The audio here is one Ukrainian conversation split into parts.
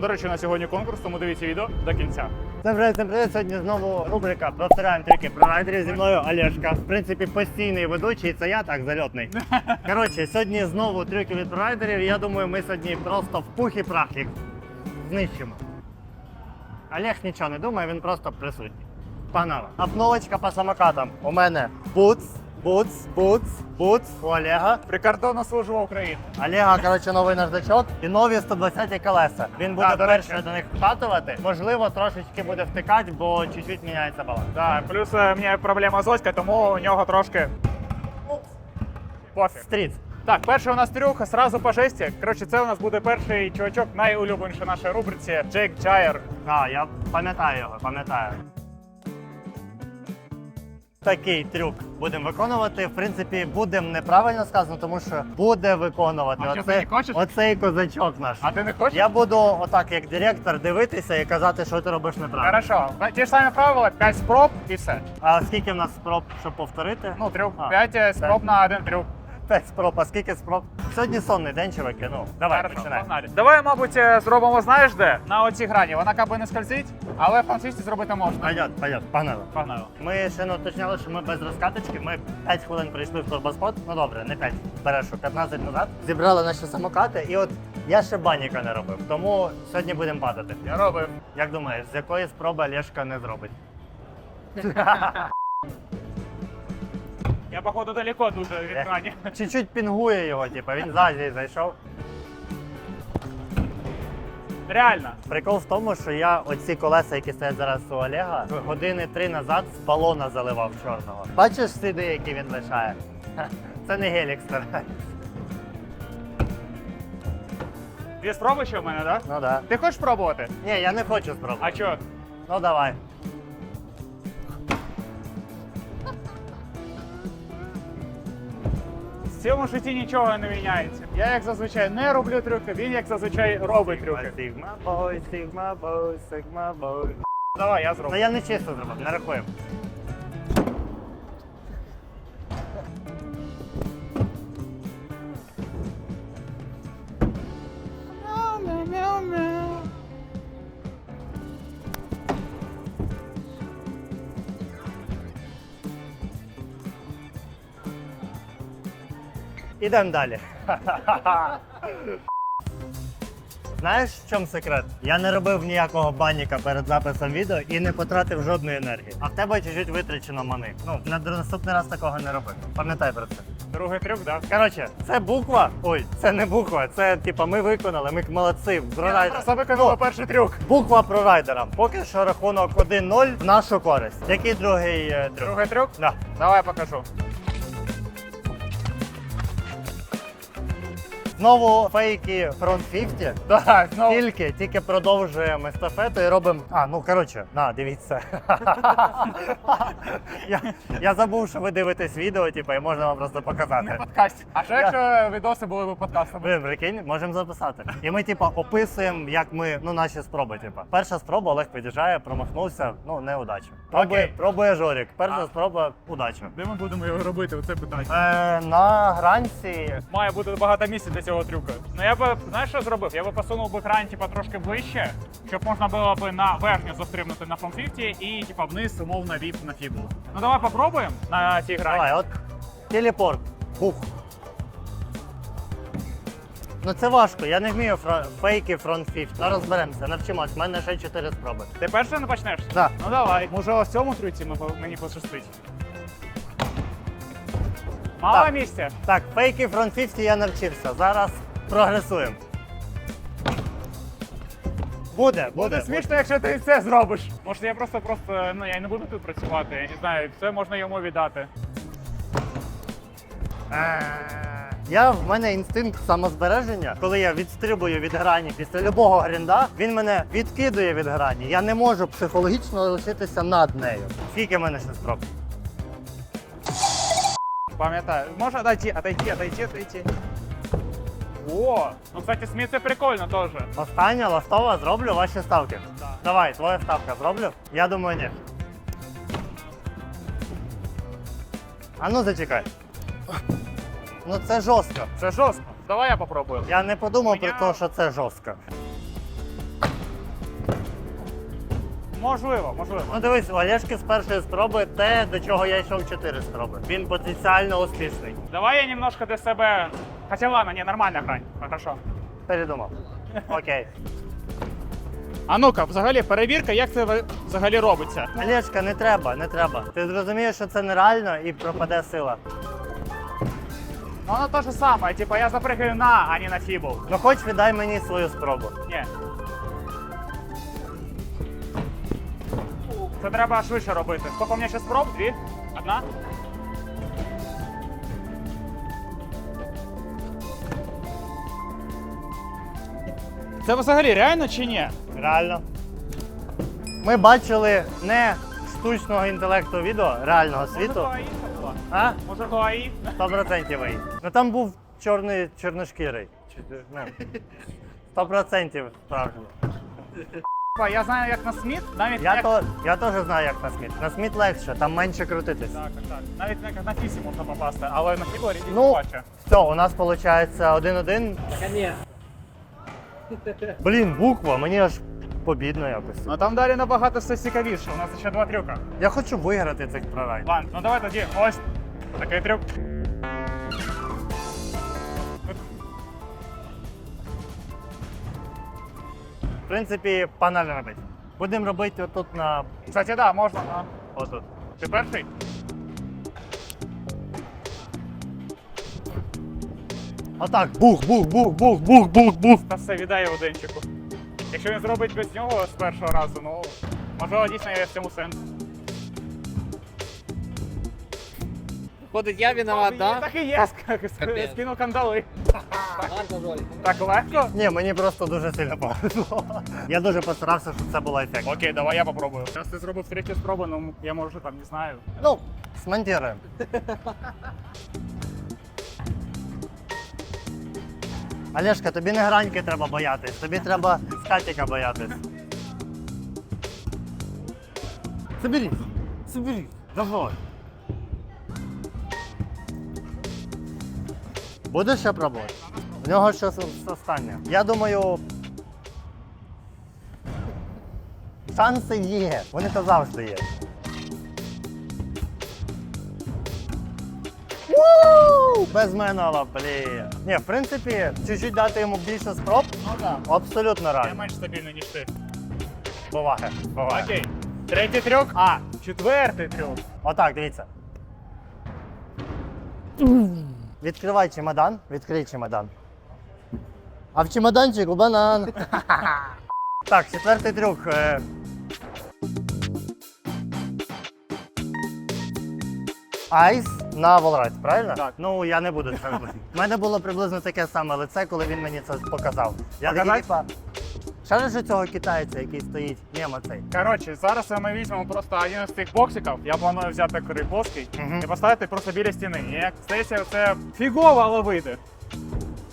До речі, на сьогодні конкурс, тому дивіться відео до кінця. Привіт, всім привіт. Сьогодні знову рубрика Повторяємо трюки про райдерів зі мною Олешка. В принципі, постійний ведучий, це я так зальотний. Коротше, сьогодні знову трюки від прорайдерів. Я думаю, ми сьогодні просто в пух і прах їх знищимо. Олег нічого не думає, він просто присутній. Погнали. Обновочка по самокатам. У мене буц, буц, буц, буц у Олега. Прикордонна служба України. Олега, коротше, новий наждачок і нові 120 колеса. Він буде Да, до речі. до них вкатувати. Можливо, трошечки буде втикати, бо чуть-чуть міняється баланс. Так, плюс е, в мене проблема з оською, тому у нього трошки пофіг. Стріт. Так, перший у нас трюк, сразу по жесті. Коротше, це у нас буде перший чувачок, найулюбленіший в нашій рубриці Джейк Джайер. А, я пам'ятаю його, пам'ятаю. Такий трюк будемо виконувати. В принципі, будемо неправильно сказано, тому що буде виконувати А що, ти не хочеш? оцей козачок наш. А ти не хочеш? Я буду отак, як директор, дивитися і казати, що ти робиш неправильно. Хорошо. Ті ж самі правила, 5 спроб і все. А скільки в нас спроб, щоб повторити? Ну, трюк. А, 5 спроб на один трюк. 5 спроб, а скільки спроб? Сьогодні сонний день, чуваки. Ну, давай, Хорошо, починай. погнали. Давай, мабуть, е, зробимо, знаєш де? На оцій грані. Вона каби не скользить, але французьці зробити можна. Пойдет, пойдет, погнали. Погнали. Ми ще не уточняли, що ми без розкаточки. Ми 5 хвилин прийшли в турбоспот. Ну добре, не 5, береш що, 15 назад. Зібрали наші самокати, і от я ще баніка не робив. Тому сьогодні будемо падати. Я робив. Як думаєш, з якої спроби Олешка не зробить? Я, походу, далеко дуже від грані. Чуть-чуть пінгує його, типу, він з Азії зайшов. Реально. Прикол в тому, що я оці колеса, які стоять зараз у Олега, години три назад з балона заливав чорного. Бачиш сліди, які він лишає? Це не гелік старий. Дві спроби ще в мене, так? Ну да. Ти хочеш пробувати? Ні, я не хочу спробувати. А чо? Ну давай. Цьому житті нічого не міняється. Я як зазвичай не роблю трюки, він як зазвичай робить трюки. Сігма бой, сігма бой, сігма бой. Давай, я Ну Та я не чисто зробив, не рахуємо. Ідемо далі. Знаєш, в чому секрет? Я не робив ніякого баніка перед записом відео і не потратив жодної енергії. А в тебе чуть-чуть витрачено мани. Ну, на наступний раз такого не роби. Пам'ятай про це. Другий трюк, так? Коротше, це буква. Ой, це не буква. Це типа ми виконали, ми молодці. Прорайдер. Просто виконав перший трюк. Буква прорайдера. Поки що рахунок 1-0 в нашу користь. Який другий е, трюк? Другий трюк? Да. Давай покажу. Знову фейки фронт 50. Так, знову. Тільки, тільки продовжуємо естафету і робимо. А, ну коротше, на, дивіться. я, я забув, що ви дивитесь відео, типу, і можна вам просто показати. Подкаст. А що якщо відоси були б подкастами? Блин, прикинь, можемо записати. І ми, типу, описуємо, як ми, ну, наші спроби, типу. Перша спроба Олег під'їжджає, промахнувся, ну, неудача. Пробує, Окей. пробує Жорік. Перша А. спроба удача. Де ми будемо його робити? Оце питання. Е, на гранці. Має бути багато місця для цього трюка. Ну я би знаєш, що зробив? Я би посунув би кран типа трошки ближче, щоб можна було би на верхню застрибнути на фронт-50 і типа вниз умовно віп на фібулу. Ну давай попробуємо на цій грані. Давай, от телепорт. Бух. Ну це важко, я не вмію фра... фейки фронт 50. Ну розберемося, навчимось. У мене ще 4 спроби. Ти перший не почнеш? Да. Ну давай. Може ось в цьому трюці мені пощастить. Мало Так. місця? Так, фейки фронт 50 я навчився. Зараз прогресуємо. Буде, буде. Буде смішно, якщо ти це зробиш. Може, я просто просто ну я не буду тут працювати. Я не знаю, все можна йому віддати. Е, Я в мене інстинкт самозбереження. Коли я відстрибую від грані після любого грінда, він мене відкидує від грані. Я не можу психологічно лишитися над нею. Скільки в мене ще спроб? Пам'ятаю. Може отойти, отойти, отойти, отойти. О, ну кстати, сміт це прикольно теж. Остання ластова зроблю ваші ставки. Да. Давай, твоя ставка зроблю. Я думаю, ні. А ну зачекай. Ну це жорстко. Це жорстко. Давай я попробую. Я не подумав про те, що це жорстко. Можливо, можливо. Ну дивись, у Олешки з першої спроби те, до чого я йшов 4 спроби. Він потенціально успішний. Давай я немножко для себе. Хотя ладно, не, нормальна грань. Хорошо. Передумав. Окей. А ну-ка, взагалі, перевірка, як це ви- взагалі робиться. Олешка, не треба, не треба. Ти зрозумієш, що це нереально і пропаде сила. Ну воно те ж саме, типа я запригаю на, а не на фібул. Ну хоч віддай мені свою спробу. Ні. Це треба швидше робити. Скільки у мене ще спроб? Дві? Одна? Це взагалі реально чи ні? Реально. Ми бачили не штучного інтелекту відео, реального світу. Може, інша була? А? Може, ГАІ? 100% і. Ну там був чорний чорношкірий. Чи- ну, 100% справжній. Я знаю, як на Сміт, навіть Я, як... то, я теж знаю, як на сміт. На сміт легше, там менше крутитись. Так, так, так. Навіть як на фісі можна попасти, але на фіборі не Ну, бачу. все, у нас виходить один-один. Так, ні. Блін, буква, мені аж побідно якось. Ну там далі набагато все цікавіше. У нас ще два трюка. Я хочу виграти цих прорайд. Ладно, ну давай тоді ось такий трюк. В принципі, панель робити. Будемо робити отут на Кстати, да, можна. А. отут. Ти перший? Отак, бух, бух, бух, бух, бух, бух, бух. Та все віддає одинчику. Якщо він зробить без нього з першого разу, ну можливо дійсно є в цьому сенс. Виходить, я виноват, да? Так і є, Капець. скинув кандали. Гарно. Так легко? Ні, мені просто дуже сильно повезло. Я дуже постарався, щоб це було ефектно. Окей, давай я попробую. Зараз ти зробив третю спробу, ну я можу там не знаю. Ну, смонтируємо. Олешка, тобі не граньки треба боятись, тобі треба скатіка боятись. Соберись, соберись, давай. Будеш ще пробувати? В нього щось останнє. Я думаю. Шанси є. Вони то завжди є. Вуу! Без мене, блін. Ні, в принципі, чуть-чуть дати йому більше спроб. Ну так. Абсолютно Я реально. менш стабільний, ніж ти. Буває, буває. Окей. Третій трюк. А, четвертий трюк. Отак, дивіться. Відкривай чемодан, відкрий чемодан. А в чемоданчику банан. так, четвертий трюк. е. Айс на волрайт, правильно? Так. Ну я не буду це робити. У мене було приблизно таке саме лице, коли він мені це показав. Я такий, типа. Ще ж у цього китайця, який стоїть, нема цей. Коротше, зараз ми візьмемо просто один із тих боксиків. Я планую взяти крипоский Мгм. і поставити просто біля стіни. І як здається, це фігово, але вийде.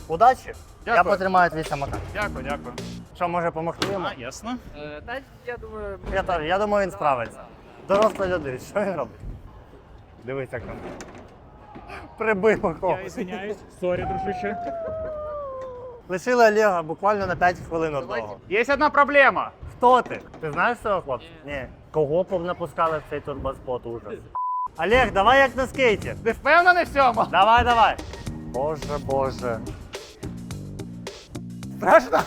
Удачі! Я Дякую. потримаю твій самокат. Дякую, дякую. Що може допомогти йому? А, ясно. Е, Та я думаю, Я, теж, я думаю, він справиться. Доросла людина, що він робить? Дивись, як там. Прибив Я когось. извиняюсь. Сорі, дружище. Лишили Олега буквально на 5 хвилин одного. Є одна проблема. Хто ти? Ти знаєш цього хлопця? Ні. Кого б напускали в цей турбоспот ужас? Олег, давай як на скейті. Ти впевнений в цьому? Давай, давай. Боже, боже. Страшно?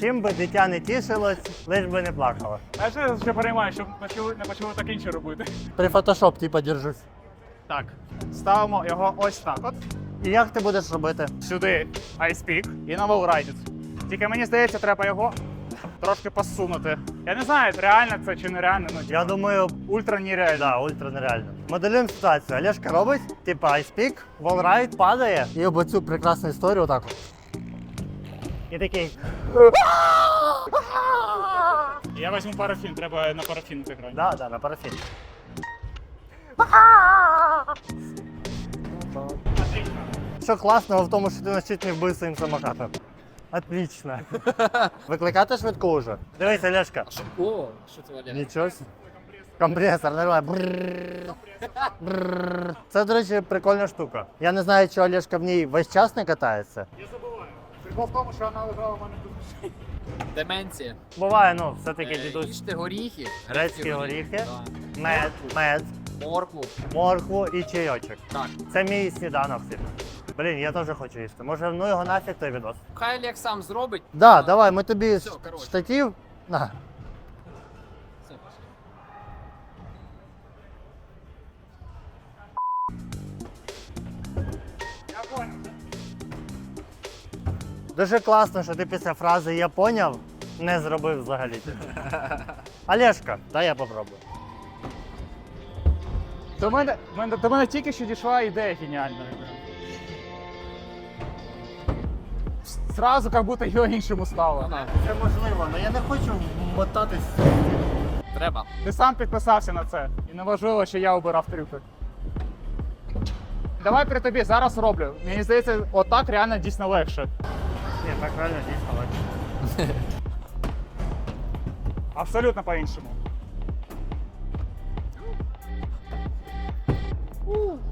Чим би дитя не тішилось, лиш би не плакало. Знаєш, я ще переймаю, щоб почали, не почали так інше робити. При фотошоп, типа, держусь. Так, ставимо його ось так от. І як ти будеш робити? Сюди Peak і на Wallride. Тільки мені здається, треба його трошки посунути. Я не знаю, реально це чи нереально, ну Я думаю, ультра нереально. Да, ультра нереально. Моделюємо ситуацію. Олешка робить, типа айспік, волрайд падає і об цю прекрасну історію отак. от. І такий. Я візьму парафін, треба на парафін зіграти. Да, да, на парафін. Що класного в тому, що ти на щит не вбив своїм самокатом. Отлично. Викликати швидку вже. Дивись, Олешка. о, що це Валера? Нічого. Компресор. Брррр. Це, до речі, прикольна штука. Я не знаю, чи Олешка в ній весь час не катається. Я забуваю. Прикол в тому, що вона лежала в мене тут. Деменція. Буває, ну, все-таки дідусь. Їжте горіхи. Грецькі горіхи. Да. Мед, мед, Моркву. моркву і чайочок. Так. Це мій сніданок. Блін, я теж хочу їсти. Може, ну його нафіг той відос. Хай Олег сам зробить. Да, давай, ми тобі Всё, коротше. штатів. На. Все. Дуже класно, що ти після фрази я поняв, не зробив взагалі. Олешка, дай я попробую. До мене, мене- до мене тільки що дійшла ідея геніальна. Сразу як будто його іншому стало. Це можливо, але я не хочу мотатись. Треба. Ти сам підписався на це. І не важливо, що я обирав трюки. Давай при тобі зараз роблю. Мені здається, отак реально дійсно легше. Ні, так реально дійсно легше. Абсолютно по-іншому.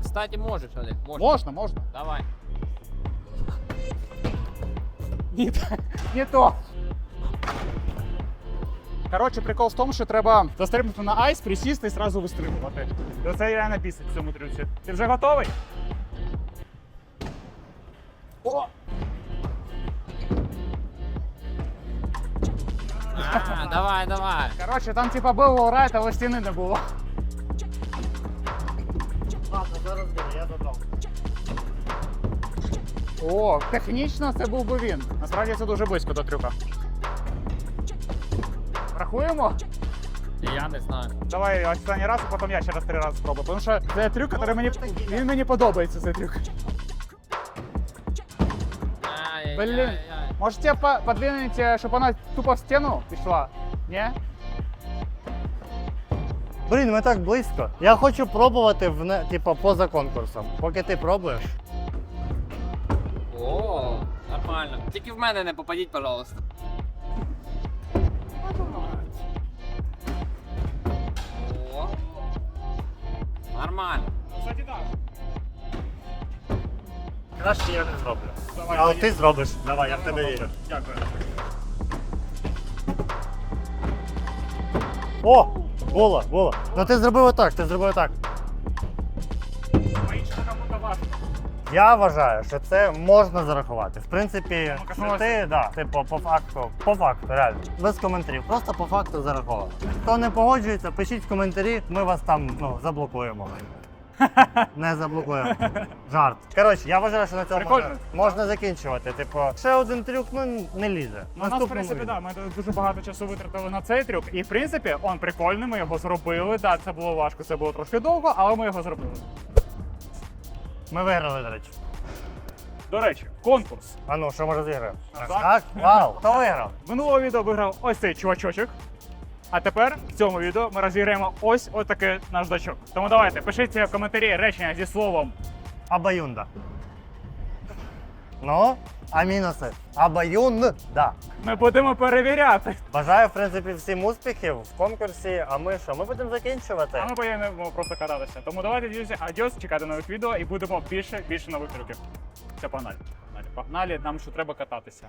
Кстати, можеш, Олег. Можеш. Можна, можна. Давай. Ні, не то. Коротше, прикол в тому, що треба застрибнути на айс, присісти і одразу вистрибувати. Це реально бісить в цьому трюці. Ти вже готовий? О! А, давай, давай. Коротше, там типа був лоурайт, але стіни не було. Ладно, зараз буде, я додам. О, технічно це був би він. Насправді це дуже близько до трюка. Рахуємо? Я не знаю. Давай останній раз, а потім я ще раз три рази спробую. Тому що це трюк, який мені, він мені подобається, цей трюк. Блін. Ай-яй-яй-яй. Может тебе по- подвинуть, э, чтобы тупо в стену пішла? Не? Блін, ми так близько. Я хочу пробувати в не, типу, поза конкурсом. Поки ти пробуєш. О, нормально. Тільки в мене не попадіть, пожалуйста. О. Нормально. Кстати, так. Краще я не зроблю. Давай, Але ти зробиш. Давай, я в тебе вірю. Дякую. О! Було, було. Ну ти зробив отак, ти зробив отак. Я вважаю, що це можна зарахувати. В принципі, Ну, ти, да, типу, по факту, по факту, реально. Без коментарів, просто по факту зараховано. Хто не погоджується, пишіть в коментарі, ми вас там ну, заблокуємо. Не заблокуємо. Жарт. Коротше, я вважаю, що на цьому Прикольно. можна, можна закінчувати. Типу, ще один трюк, ну не лізе. Ну, у нас, в принципі, відео. да, ми дуже багато часу витратили на цей трюк. І в принципі, он прикольний, ми його зробили. Да, це було важко, це було трошки довго, але ми його зробили. Ми виграли, до речі. До речі, конкурс. А ну, що? Так, так? Вау! Хто виграв? Минулого відео виграв ось цей чувачочок. А тепер в цьому відео ми розіграємо ось отакий наждачок. Тому давайте пишіть в коментарі речення зі словом Абаюнда. Ну, а мінуси? Абаюнда. Ми будемо перевіряти. Бажаю, в принципі, всім успіхів в конкурсі. А ми що? Ми будемо закінчувати. А ми поїдемо просто кататися. Тому давайте, друзі, адіос, чекайте нових відео і будемо більше більше нових років. Це погнали. Погнали, погнали, нам ще треба кататися.